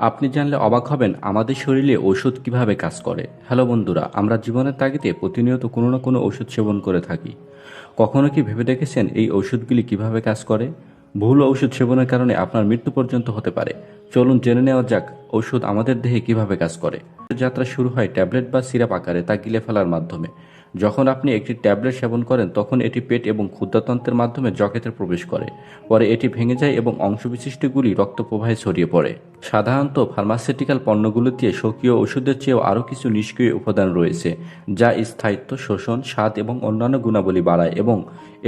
আপনি জানলে অবাক হবেন, আমাদের শরীরে ওষুধ কীভাবে কাজ করে। হ্যালো বন্ধুরা, আমরা জীবনের তাগিদে প্রতিনিয়ত কোনো না কোনো ওষুধ সেবন করে থাকি। কখনো কি ভেবে দেখেছেন এই ওষুধগুলি কীভাবে কাজ করে? ভুল ওষুধ সেবনের কারণে আপনার মৃত্যু পর্যন্ত হতে পারে। চলুন জেনে নেওয়া যাক, ওষুধ আমাদের দেহে কীভাবে কাজ করে। যাত্রা শুরু হয় ট্যাবলেট বা সিরাপ আকারে তা গিলে ফেলার মাধ্যমে। যখন আপনি একটি ট্যাবলেট সেবন করেন, তখন এটি পেট এবং ক্ষুদ্রতন্ত্রের মাধ্যমে যকেতে প্রবেশ করে। পরে এটি ভেঙে যায় এবং অংশবিশিষ্টগুলি রক্ত প্রবাহে ছড়িয়ে পড়ে। সাধারণত ফার্মাসিউটিক্যাল পণ্যগুলো দিয়ে স্বকীয় ওষুধের চেয়েও আরও কিছু নিষ্ক্রিয় উপাদান রয়েছে, যা স্থায়িত্ব, শোষণ, স্বাদ এবং অন্যান্য গুণাবলী বাড়ায় এবং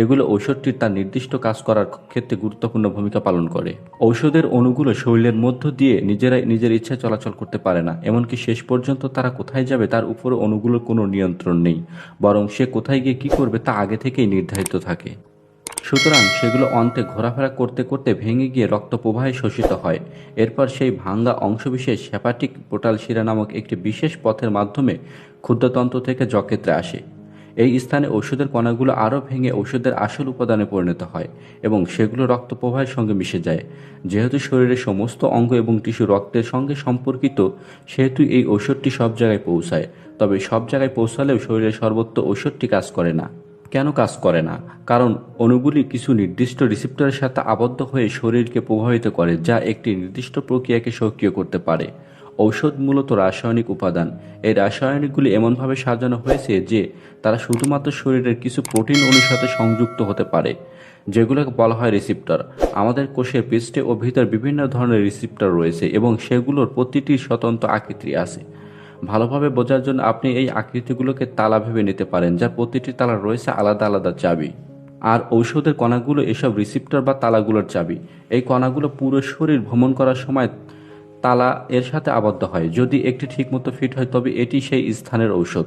এগুলো ঔষধটির তার নির্দিষ্ট কাজ করার ক্ষেত্রে গুরুত্বপূর্ণ ভূমিকা পালন করে। ঔষধের অণুগুলো শরীরের মধ্য দিয়ে নিজেরাই নিজের ইচ্ছা চলাচল করতে পারে না, এমনকি শেষ পর্যন্ত তারা কোথায় যাবে তার উপরে অণুগুলোর কোনো নিয়ন্ত্রণ নেই, বরং সে কোথায় গিয়ে কী করবে তা আগে থেকেই নির্ধারিত থাকে। সুতরাং সেগুলো অন্তে ঘোরাফেরা করতে করতে ভেঙে গিয়ে রক্ত প্রবাহে শোষিত হয়। এরপর সেই ভাঙ্গা অংশবিশেষ হেপাটিক পোটাল শিরা নামক একটি বিশেষ পথের মাধ্যমে ক্ষুদ্রতন্ত্র থেকে যক্ষেত্রে আসে। এই স্থানে ওষুধের কণাগুলো আরও ভেঙে ওষুধের আসল উপাদানে পরিণত হয় এবং সেগুলো রক্ত প্রবাহের সঙ্গে মিশে যায়। যেহেতু শরীরের সমস্ত অঙ্গ এবং টিস্যু রক্তের সঙ্গে সম্পর্কিত, সেহেতু এই ওষুধটি সব জায়গায় পৌঁছায়। তবে সব জায়গায় পৌঁছালেও শরীরের সর্বত্র ওষুধটি কাজ করে না। কেন কাজ করে না? কারণ অণুগুলি কিছু নির্দিষ্ট রিসেপ্টরের সাথে আবদ্ধ হয়ে শরীরকে প্রভাবিত করে, যা একটি নির্দিষ্ট প্রক্রিয়াকে সক্রিয় করতে পারে। ঔষধ মূলত রাসায়নিক উপাদান। এই রাসায়নিকগুলি এমনভাবে সাজানো হয়েছে যে তারা শুধুমাত্র শরীরের কিছু প্রোটিন অণুর সাথে সংযুক্ত হতে পারে, যেগুলোকে বলা হয় রিসিপ্টর। আমাদের কোষের পৃষ্ঠে ও ভিতর বিভিন্ন ধরনের রিসিপ্টর রয়েছে এবং সেগুলোর প্রতিটির স্বতন্ত্র আকৃতি আছে। ভালোভাবে বোঝার জন্য আপনি এই আকৃতিগুলোকে তালা ভেবে নিতে পারেন, যার প্রতিটি তালা রয়েছে আলাদা আলাদা চাবি। আর ঔষধের কণাগুলো এসব রিসিপ্টর বা তালাগুলোর চাবি। এই কণাগুলো পুরো শরীর ভ্রমণ করার সময় তালা এর সাথে আবদ্ধ হয়। যদি একটি ঠিকমতো ফিট হয়, তবে এটি সেই স্থানের ঔষধ।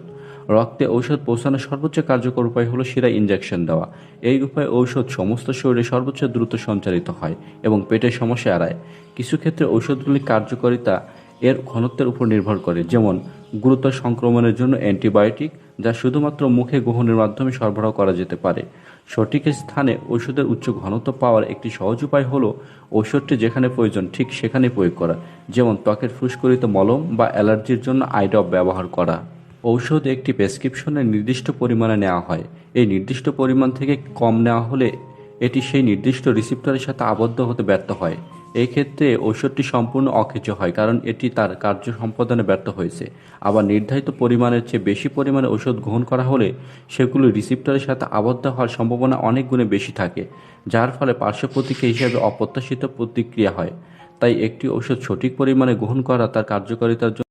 রক্তে ঔষধ পৌঁছানোর সর্বোচ্চ কার্যকর উপায় হলো শিরায় ইঞ্জেকশন দেওয়া। এই উপায়ে ঔষধ সমস্ত শরীরে সর্বোচ্চ দ্রুত সঞ্চারিত হয় এবং পেটের সমস্যা এড়ায়। কিছু ক্ষেত্রে ঔষধগুলির কার্যকারিতা এর ঘনত্বের উপর নির্ভর করে, যেমন গুরুতর সংক্রমণের জন্য অ্যান্টিবায়োটিক, যা শুধুমাত্র মুখে গ্রহণের মাধ্যমে সরবরাহ করা যেতে পারে। সঠিক স্থানে ওষুধের উচ্চ ঘনত্ব পাওয়ার একটি সহজ উপায় হলো ওষুধটি যেখানে প্রয়োজন ঠিক সেখানে প্রয়োগ করা, যেমন ত্বকের ফুসকুরিত মলম বা অ্যালার্জির জন্য আইড্রপ ব্যবহার করা। ঔষধ একটি প্রেসক্রিপশনে নির্দিষ্ট পরিমাণে নেওয়া হয়। এই নির্দিষ্ট পরিমাণ থেকে কম নেওয়া হলে এটি সেই নির্দিষ্ট রিসিপ্টরের সাথে আবদ্ধ হতে ব্যর্থ হয়। এই ক্ষেত্রে ঔষধটি সম্পূর্ণ অকেচ হয়, কারণ এটি তার কার্য সম্পাদনে ব্যর্থ হয়েছে। আবার নির্ধারিত পরিমাণের চেয়ে বেশি পরিমাণে ওষুধ গ্রহণ করা হলে সেগুলো রিসিপ্টরের সাথে আবদ্ধ হওয়ার সম্ভাবনা অনেক গুণে বেশি থাকে, যার ফলে পার্শ্ব প্রতিক্রিয়া হিসেবে অপ্রত্যাশিত প্রতিক্রিয়া হয়। তাই একটি ওষুধ সঠিক পরিমাণে গ্রহণ করা তার কার্যকারিতার জন্য